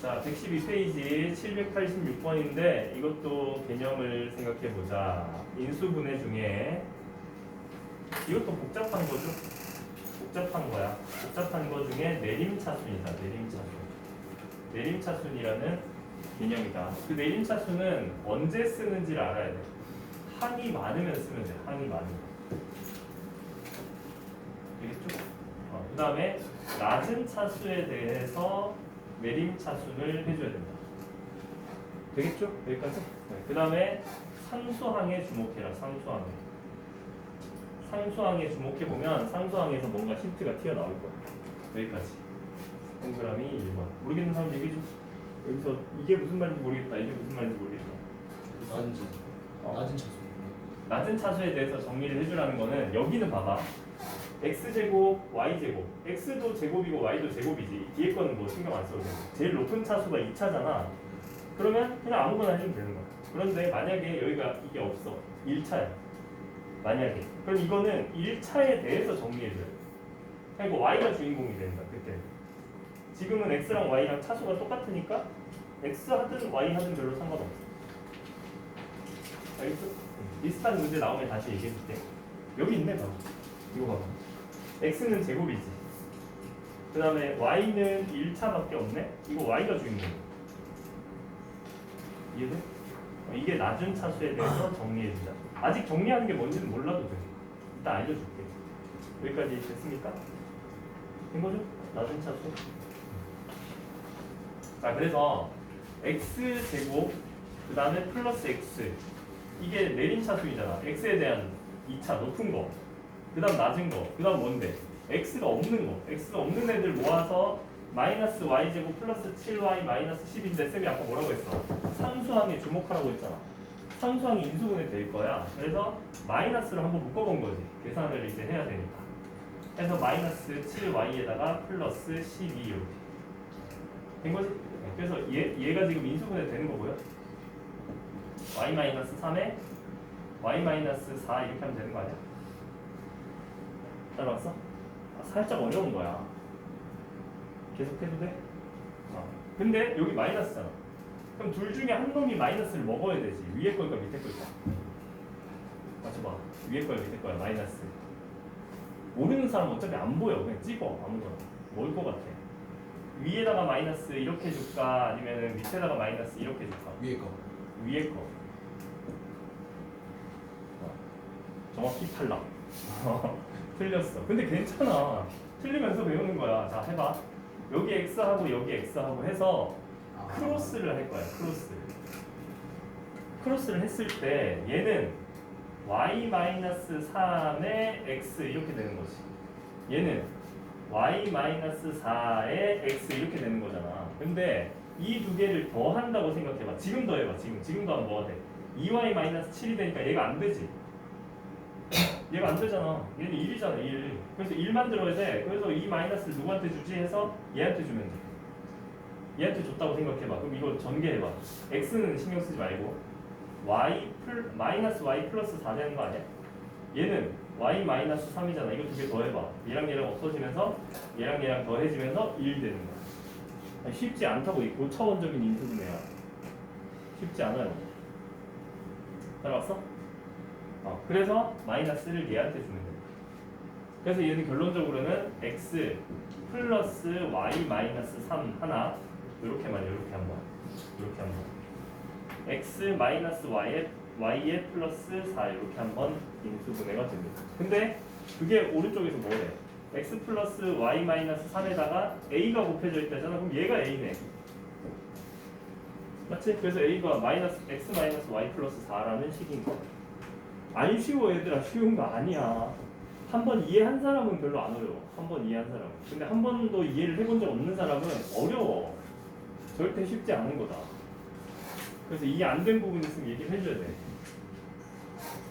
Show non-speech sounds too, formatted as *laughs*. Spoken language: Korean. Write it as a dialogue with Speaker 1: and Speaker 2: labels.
Speaker 1: 자, 112페이지 786번인데 이것도 개념을 생각해 보자. 인수분해 중에 이것도 복잡한 거죠? 복잡한 거야. 복잡한 거 중에 내림차순이다. 내림차순. 내림차순이라는 개념이다. 그 내림차순은 언제 쓰는지를 알아야 돼. 항이 많으면 쓰면 돼. 항이 많으면. 되겠죠? 어, 그 다음에 낮은 차수에 대해서 내림 차순을 해줘야 된다. 되겠죠? 여기까지? 네. 그 다음에 상수항에 주목해라. 상수항에. 상수항에 주목해보면 상수항에서 뭔가 힌트가 튀어나올 거야. 여기까지. 동그라미 1번. 모르겠는 사람 얘기해줘. 여기서 이게 무슨 말인지 모르겠다. 이게 무슨 말인지 모르겠다.
Speaker 2: 낮은
Speaker 1: 어.
Speaker 2: 낮은 차수.
Speaker 1: 낮은 차수에 대해서 정리를 해주라는 거는 여기는 봐봐. X제곱, y제곱. x도 제곱이고 y도 제곱이지. 뒤에 거는 뭐 신경 안 써도 돼. 제일 높은 차수가 2차잖아. 그러면 그냥 아무거나 해주면 되는 거야. 그런데 만약에 여기가 이게 없어. 1차야. 만약에. 그럼 이거는 1차에 대해서 정리해줘야 돼. 그러니까 y가 주인공이 된다. 그때. 지금은 x랑 y랑 차수가 똑같으니까 x 하든 y 하든 별로 상관없어. 알겠어? 비슷한 문제 나오면 다시 얘기해줄게. 여기 있네, 바로. 이거 봐봐. X는 제곱이지. 그 다음에 y는 1차밖에 없네? 이거 y가 주인공. 이해돼? 어, 이게 낮은 차수에 대해서 정리해준다. 아직 정리하는 게 뭔지는 몰라도 돼. 일단 알려줄게. 여기까지 됐습니까? 된 거죠? 낮은 차수. 자, 그래서 x 제곱, 그 다음에 플러스 x. 이게 내림 차수이잖아. x에 대한 2차 높은 거. 그 다음 낮은 거. 그 다음 뭔데? x가 없는 거. x가 없는 애들 모아서 마이너스 y제곱 플러스 7y 마이너스 10인데 쌤이 아까 뭐라고 했어? 상수항에 주목하라고 했잖아. 상수항이 인수분해 될 거야. 그래서 마이너스를 한번 묶어본 거지. 계산을 이제 해야 되니까. 그래서 마이너스 7y에다가 플러스 12 이렇게. 된 거지? 네, 그래서 얘, 얘가 지금 인수분해 되는 거고요. y 마이너스 3에 y 마이너스 4 이렇게 하면 되는 거 아니야? 따라왔어? 아, 살짝 어려운 거야. 계속 해도 돼? 어. 근데 여기 마이너스잖아. 그럼 둘 중에 한 놈이 마이너스를 먹어야 되지. 위에 거일까 밑에 거일까? 맞춰봐. 위에 거야 밑에 거야 마이너스. 모르는 사람 어차피 안 보여. 그냥 찍어 아무거나. 뭘것 같아? 위에다가 마이너스 이렇게 줄까? 아니면 밑에다가 마이너스 이렇게 줄까?
Speaker 2: 위에 거.
Speaker 1: 위에 거. 어, 정확히 탈락. *laughs* 틀렸어. 근데 괜찮아. 틀리면서 배우는 거야. 자, 해봐. 여기 x하고 여기 x하고 해서
Speaker 2: 아.
Speaker 1: 크로스를 할 거야. 크로스. 크로스를 했을 때 얘는 y-3의 x 이렇게 되는 거지. 얘는 y-4의 x 이렇게 되는 거잖아. 근데 이 두 개를 더 한다고 생각해봐. 지금 더 해봐. 지금. 지금 더하면 뭐가 돼? 2y-7이 되니까 얘가 안 되지. 얘가 안 되잖아. 얘는 1이잖아, 1. 그래서 1 만 들어야 돼. 그래서 이 마이너스를 누구한테 주지 해서 얘한테 주면 돼. 얘한테 줬다고 생각해봐. 그럼 이거 전개해봐. x는 신경 쓰지 말고 y 플 마이너스 y 플러스 4 되는 거 아니야? 얘는 y 마이너스 3이잖아. 이거 두 개 더해봐. 얘랑 얘랑 없어지면서 얘랑 얘랑 더해지면서 1 되는 거야. 쉽지 않다고 이 고차원적인 인수분해야. 쉽지 않아요. 따라왔어? 어, 그래서 마이너스를 얘한테 주면 됩니다. 그래서 얘는 결론적으로는 x 플러스 y 마이너스 3 하나 이렇게만 이렇게 한번 이렇게 한번 x 마이너스 y에 y에 플러스 4 이렇게 한번 인수분해가 됩니다. 근데 그게 오른쪽에서 뭐래? x 플러스 y 마이너스 3에다가 a가 곱해져 있다잖아. 그럼 얘가 a네. 맞지? 그래서 a가 마이너스 x 마이너스 y 플러스 4라는 식인 거야. 안 쉬워 얘들아. 쉬운 거 아니야. 한 번 이해한 사람은 별로 안 어려워. 한 번 이해한 사람은. 근데 한 번도 이해를 해본 적 없는 사람은 어려워. 절대 쉽지 않은 거다. 그래서 이해 안 된 부분 있으면 얘기를 해줘야 돼